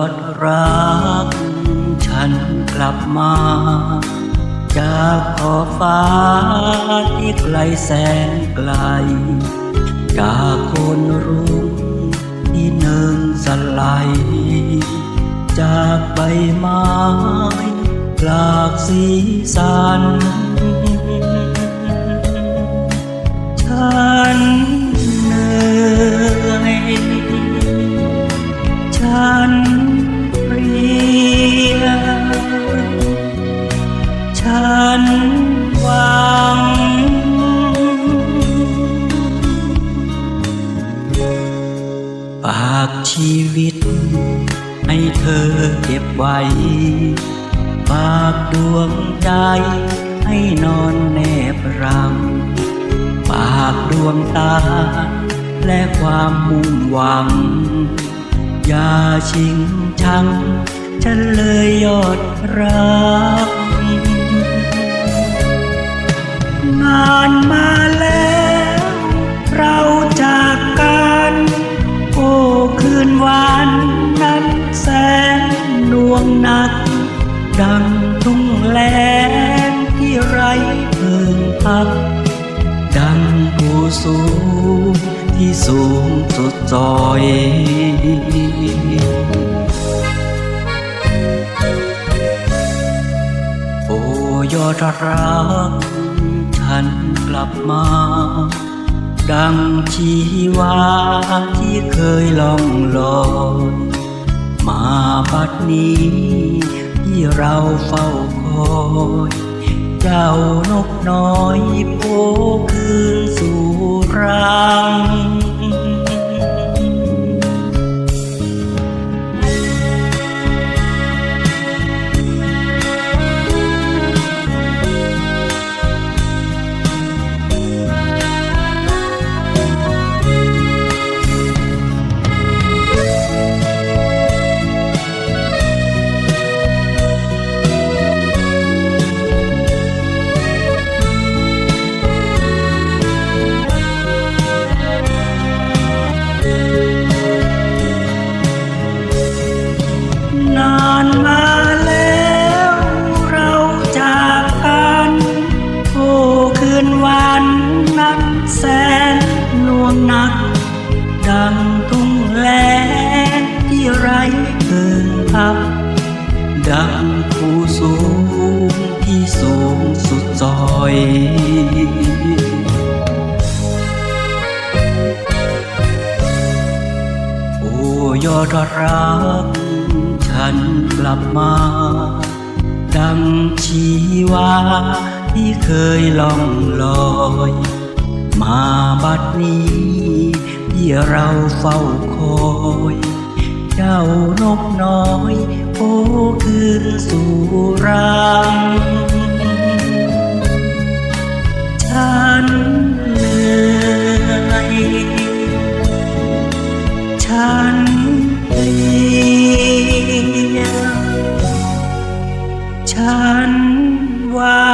อดรัก ฉันกลับมา จากขอบฟ้าที่ไกลแสนไกล จากคนรุ้งที่เนินสลด์จากใบไม้หลากสีสัน นหวังฝากชีวิต ให้เธอเก็บไว้ฝากดวงใจ ให้นอนแนบรังฝากดวงตา และความมุ่งหวัง อย่าชิงชัง ฉันเลยยอดรัก สูงที่สูงสุดซอยโอ้ยอดรักฉันกลับมา ดังชีวาที่เคยล่องลอยมาบัดนี้ที่เราเฝ้าคอย เจ้านกน้อยโผคืน สู่รัง แสนหน่วงนัก ดังทุ่งแลนที่ไรเกินพับ ดังผู้สูงที่สูงสุดซอยโอ้ยอดรัก ฉันกลับมา ดังชีวาที่เคยล่องลอย มาบัดนี้ ที่เราเฝ้าคอย เจ้านกน้อย โอ้คืนสู่รังฉันเหนื่อยฉันเพลียฉันว่า